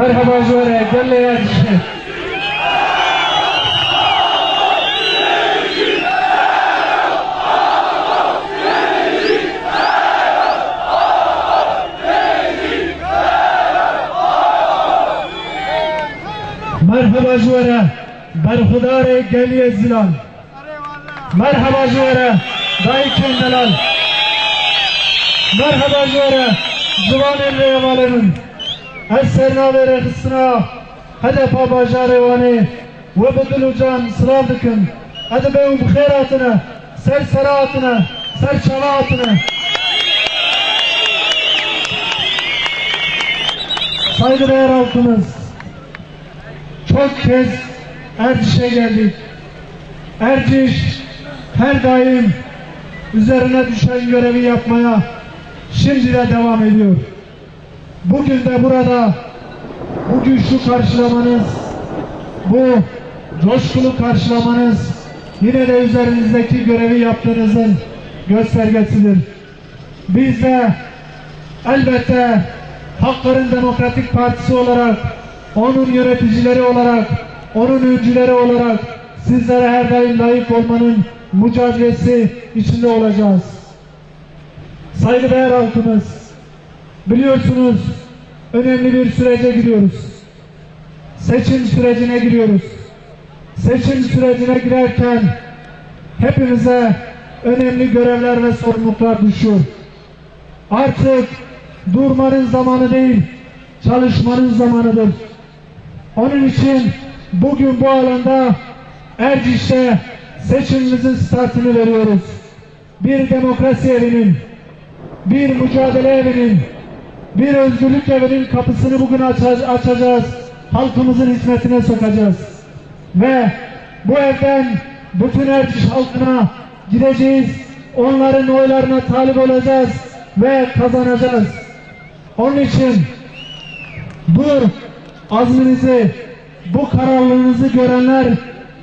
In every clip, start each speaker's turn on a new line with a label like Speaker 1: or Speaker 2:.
Speaker 1: Jore, gel ya. مرحبا جوره برخدار گلی زلال. مرحبا جوره دای کندلال مرحبا جوره جوان ریوالنın eserna ve rehsına hedefa bajarı vani ve bedül can sılavdıkın hadi be bu khairatına ser seratına ser çavaatına saygıdeğer halkımız çok kez Erciş'e geldik. Erciş her daim üzerine düşen görevi yapmaya şimdi de devam ediyor. Bugün de burada bu güçlü karşılamanız, bu coşkulu karşılamanız yine de üzerinizdeki görevi yaptığınızın göstergesidir. Biz de elbette Hakların Demokratik Partisi olarak, onun yöneticileri olarak, onun öncüleri olarak sizlere her daim layık olmanın mücadelesi içinde olacağız. Saygıdeğer halkımız, biliyorsunuz önemli bir sürece giriyoruz. Seçim sürecine giriyoruz. Seçim sürecine girerken hepimize önemli görevler ve sorumluluklar düşüyor. Artık durmanın zamanı değil, çalışmanın zamanıdır. Onun için bugün bu alanda Erciş'te seçimimizin startını veriyoruz. Bir demokrasi evinin, bir mücadele evinin, bir özgürlük evinin kapısını bugün aç- açacağız. Halkımızın hizmetine sokacağız. Ve bu evden bütün Erciş halkına gideceğiz. Onların oylarına talip olacağız ve kazanacağız. Onun için bu azminizi, bu kararlılığınızı görenler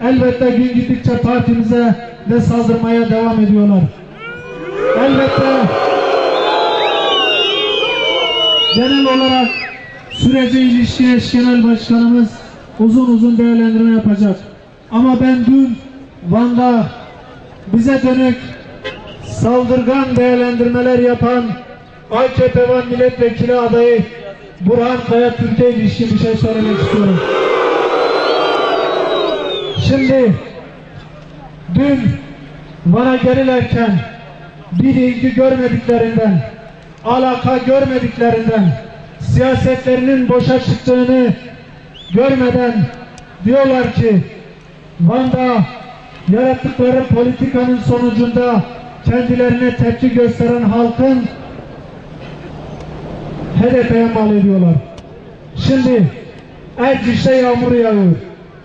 Speaker 1: elbette gün gittikçe partimize de saldırmaya devam ediyorlar. Elbette genel olarak sürece ilişkin eş genel başkanımız uzun uzun değerlendirme yapacak. Ama ben dün Van'da bize dönük saldırgan değerlendirmeler yapan AKP Van Milletvekili adayı Burhan Kaya Türkiye ilişkin bir şey söylemek istiyorum. Şimdi dün Van'a gelirlerken bir ilgi görmediklerinden, alaka görmediklerinden, siyasetlerinin boşa çıktığını görmeden diyorlar ki Van'da yarattıkları politikanın sonucunda kendilerine tepki gösteren halkın HDP'ye mal ediyorlar. Şimdi Erciş'te yağmur yağıyor.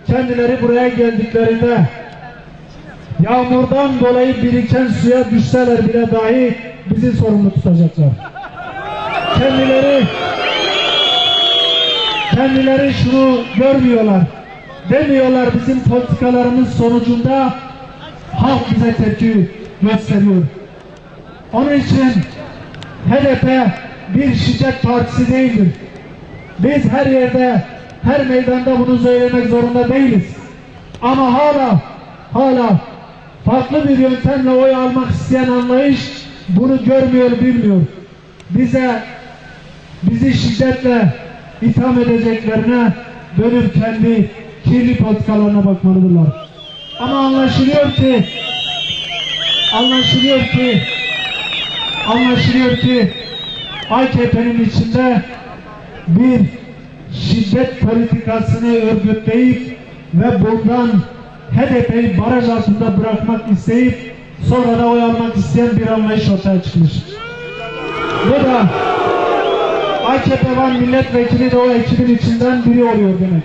Speaker 1: Kendileri buraya geldiklerinde yağmurdan dolayı biriken suya düşseler bile dahi bizi sorumlu tutacaklar. Kendileri kendileri şunu görmüyorlar. Demiyorlar bizim politikalarımız sonucunda halk bize tepki gösteriyor. Onun için HDP bir şiddet partisi değildir. Biz her yerde, her meydanda bunu söylemek zorunda değiliz. Ama hala, hala farklı bir yöntemle oy almak isteyen anlayış bunu görmüyor, bilmiyor. Bize, bizi şiddetle itham edeceklerine dönüp kendi kirli politikalarına bakmalıdırlar. Ama anlaşılıyor ki, anlaşılıyor ki, anlaşılıyor ki AKP'nin içinde bir şiddet politikasını örgütleyip ve bundan HDP'yi baraj altında bırakmak isteyip sonra da oy almak isteyen bir anlayış ortaya çıkmış. Bu da AKP Van milletvekili de o ekibin içinden biri oluyor demek.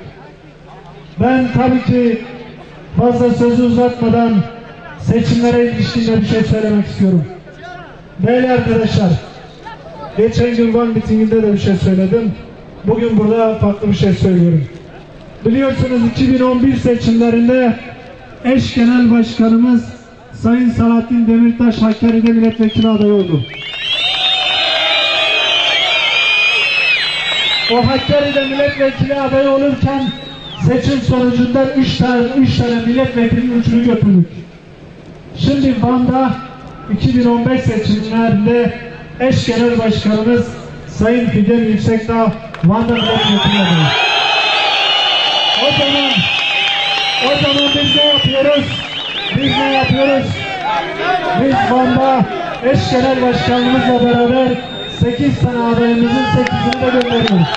Speaker 1: Ben tabii ki fazla sözü uzatmadan seçimlere ilişkin de bir şey söylemek istiyorum. Değerli arkadaşlar, geçen gün Van mitinginde de bir şey söyledim. Bugün burada farklı bir şey söylüyorum. Biliyorsunuz 2011 seçimlerinde eş genel başkanımız Sayın Salahattin Demirtaş Hakkari'de milletvekili adayı oldu. o Hakkari'de milletvekili adayı olurken seçim sonucunda 3 tane, üç tane milletvekilinin ucunu götürdük. Şimdi Van'da 2015 seçimlerinde eş genel başkanımız Sayın Fidel Yüksekdağ Van'da milletvekili adayı. O zaman o zaman biz? Biz ne yapıyoruz? Biz Van'da eş genel başkanımızla beraber 8 tane adayımızın 8'ini de gönderiyoruz.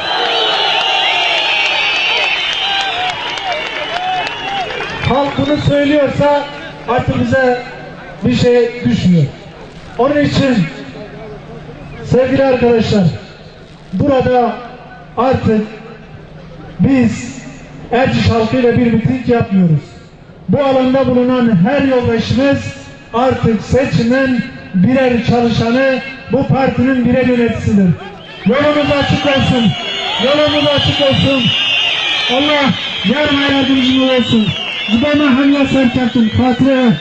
Speaker 1: Halk bunu söylüyorsa artık bize bir şey düşmüyor. Onun için sevgili arkadaşlar burada artık biz Erciş halkıyla bir miting yapmıyoruz. Bu alanda bulunan her yoldaşımız artık seçimin birer çalışanı, bu partinin birer yöneticisidir. Yolumuz açık olsun. Yolumuz açık olsun. Allah yarına yardımcımız olsun. Zıbama hamle serkatın. Fatiha.